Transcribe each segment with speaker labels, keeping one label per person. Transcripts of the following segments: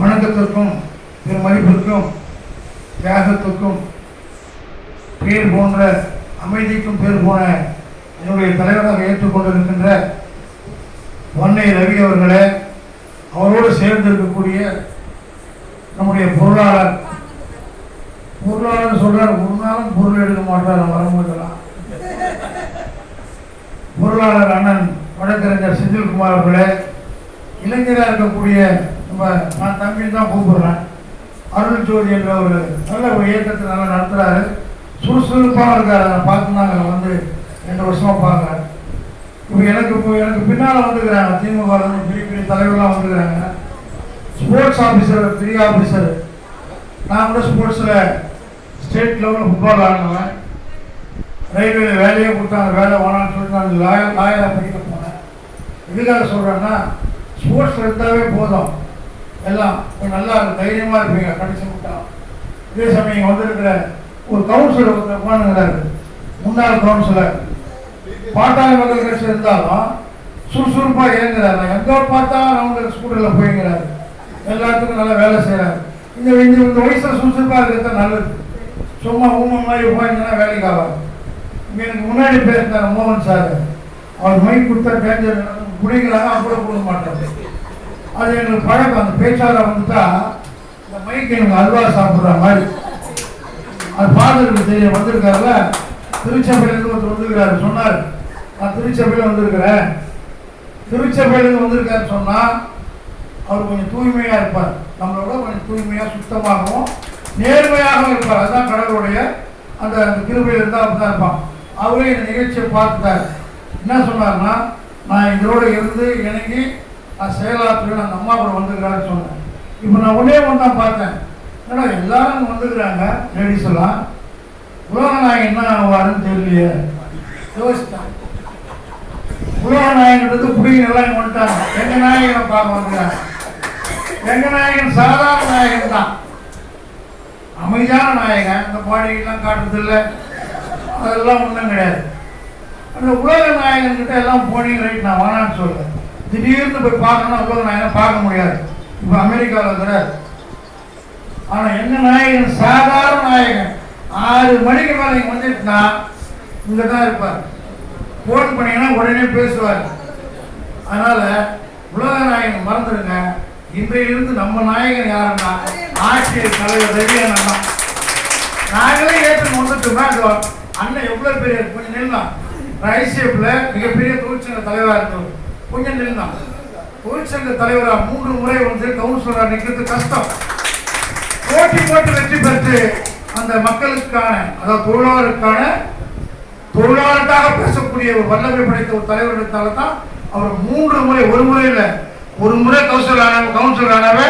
Speaker 1: வணக்கத்திற்கும் பெருமதிப்பிற்கும் தியாகத்திற்கும் பேர் போன்ற அமைதிக்கும் பேர் போன என்னுடைய தலைவராக ஏற்றுக்கொண்டிருக்கின்ற வன்னை ரவி அவர்களே அவரோடு சேர்ந்து இருக்கக்கூடிய நம்முடைய பொருளாளர். பொருளாளர் சொல்றார் ஒரு நாளும் பொருள் எடுக்க மாட்டார் வரும்போதெல்லாம் பொருளாளர் அண்ணன் வழக்கறிஞர் செந்தில்குமார் அவர்களே இளைஞராக இருக்கக்கூடிய நம்ம நான் தம்பி தான் கூப்பிடுறேன். அருள் ஜோதி என்ற ஒரு நல்ல ஒரு இயக்கத்தை நல்லா நடத்துகிறாரு சுறுசுறுப்பாக இருக்கார். அதை பார்த்து நாங்கள் வந்து ரெண்டு வருஷமாக பார்க்குறேன் இப்போ எனக்கு இப்போ எனக்கு பின்னால் வந்துருக்குறாங்க. திமுக ல பெரிய பெரிய தலைவர்லாம் வந்துக்கிறாங்க ஸ்போர்ட்ஸ் ஆஃபீஸர் பெரிய ஆஃபீஸர் நான் கூட ஸ்போர்ட்ஸில் ஸ்டேட் லெவலில் ஃபுட்பால் ஆடினேன் ரயில்வே வேலையே கொடுத்தாங்க வேலை வேணாம்னு சொல்லிட்டு நான் லாயர் லாயராக படிக்க போனேன். எதுக்காக சொல்கிறேன்னா ஸ்போர்ட்ஸ் இருந்தாவே போதும். எல்லாம் நல்லா தைரியமாக இருப்பீங்க கடைசி விட்டான் இதே சமயம் இங்கே வந்திருக்கிற ஒரு கவுன்சிலர் ஒருத்தர் முன்னாள் கவுன்சிலர் பாட்டாளி மக்கள் கட்சி இருந்தாலும் சுறுசுறுப்பாக இயங்குறாரு. எங்கே பார்த்தாலும் அவங்க ஸ்கூட்டரில் போய்ங்கிறாரு எல்லாத்துக்கும் நல்லா வேலை செய்கிறாரு இந்த இந்த இந்த வயசில் சுறுசுறுப்பாக இருக்கிறது நல்லது. சும்மா ஊம மாதிரி உட்காந்துன்னா வேலைக்கு ஆகாது. இங்கே எனக்கு முன்னாடி பேசினார் மோகன் சார். அவர் மைக் கொடுத்தா பேஞ்சர் குடிக்கிறாங்க அப்புறம் கொடுக்க மாட்டாரு. அது எங்களுக்கு பழக்கம். அந்த பேச்சாளர் வந்துட்டா இந்த மைக்கு எனக்கு அல்வா சாப்பிட்ற மாதிரி. அது பார்த்துருக்கு தெரிய வந்திருக்காருல்ல? திருச்சபையிலேருந்து ஒருத்தர் வந்திருக்கிறாரு சொன்னார். நான் திருச்சபையில் வந்திருக்கிறேன். திருச்சபையிலேருந்து வந்திருக்காருன்னு சொன்னால் அவர் கொஞ்சம் தூய்மையாக இருப்பார். நம்மளோட கொஞ்சம் தூய்மையாக சுத்தமாகவும் நேர்மையாகவும் இருப்பார். அதுதான் கடவுளுடைய அந்த கிருபையில் இருந்தால் அப்படி தான் இருப்பான் அவரே இந்த நிகழ்ச்சியை பார்த்துட்டார். என்ன சொன்னார்னா நான் இதோடு இருந்து இணங்கி நான் செயலாற்றுவேன் அந்த அம்மா கூட வந்துக்கிறான்னு சொன்னேன். இப்போ நான் ஒன்றே ஒன்று தான் பார்த்தேன். ஏன்னா எல்லாரும் வந்துருக்குறாங்க லேடிஸ் எல்லாம். உலகநாயகன் என்ன ஆவாருன்னு தெரியலையே. யோசித்தேன் உலகநாயகன்றது குடிங்க எல்லாம் வந்துட்டாங்க எங்க நாயகனை பார்க்க வந்துக்கிறாங்க எங்க நாயகன் சாதாரண நாயகன் தான். அமைதியான நாயகன். இந்த பாடியெல்லாம் காட்டுறதில்ல அதெல்லாம் ஒன்றும் கிடையாது. அந்த உலக நாயகன் கிட்ட எல்லாம் போனீங்க ரைட் நான் வேணான்னு சொல்கிறேன் திடீர்னு போய் பார்க்கணும்னா உலக நாயகனை பார்க்க முடியாது. இப்போ அமெரிக்காவில் இருக்கிறார் ஆனால் என்ன நாயகன்? சாதாரண நாயகன். ஆறு மணிக்கு மேலே இங்கே வந்துட்டுனா இங்கே தான் இருப்பார். ஃபோன் பண்ணீங்கன்னா உடனே பேசுவார். அதனால உலக நாயகன் மறந்துடுங்க. இன்றையிலிருந்து நம்ம நாயகன் யாருன்னா ஆட்சியர் தலைவர் ரவியன் அண்ணா நாங்களே ஏற்று வந்துட்டோம்னா அண்ணன் எவ்வளோ பெரிய கொஞ்சம் நில்லாம் ஐசிஎஃப்ல மிகப்பெரிய தொழிற்சங்க தலைவராக இருந்தவர். கொஞ்சம் நில்லாம் தொழிற்சங்க தலைவரா மூன்று முறை வந்து கவுன்சிலரா நிற்கிறது கஷ்டம். போட்டி போட்டு வெற்றி பெற்று அந்த மக்களுக்கான அதாவது தொழிலாளருக்கான தொழிலாளருக்காக பேசக்கூடிய ஒரு வல்லமை படைத்த ஒரு தலைவர் எடுத்தால தான் அவர் மூன்று முறை ஒரு முறை இல்லை ஒரு முறை கவுன்சிலர் ஆன கவுன்சிலர் ஆனவ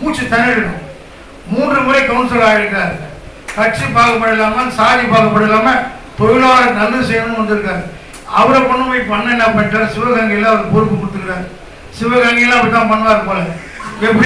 Speaker 1: மூச்சு திணறிடும். மூன்று முறை கவுன்சிலர் ஆகிருக்காரு கட்சி பாகுபாடு இல்லாம சாதி பாகுபாடு இல்லாம தொழிலாளர் நல்லது செய்யணும்னு வந்திருக்காரு. அவரை கொண்டு போய் பண்ண என்ன பண்ணிட்டார்? சிவகங்கையில் அவர் பொறுப்பு கொடுத்துருக்காரு. சிவகங்கையில் அப்படி தான் பண்ணுவார் போல. எப்படி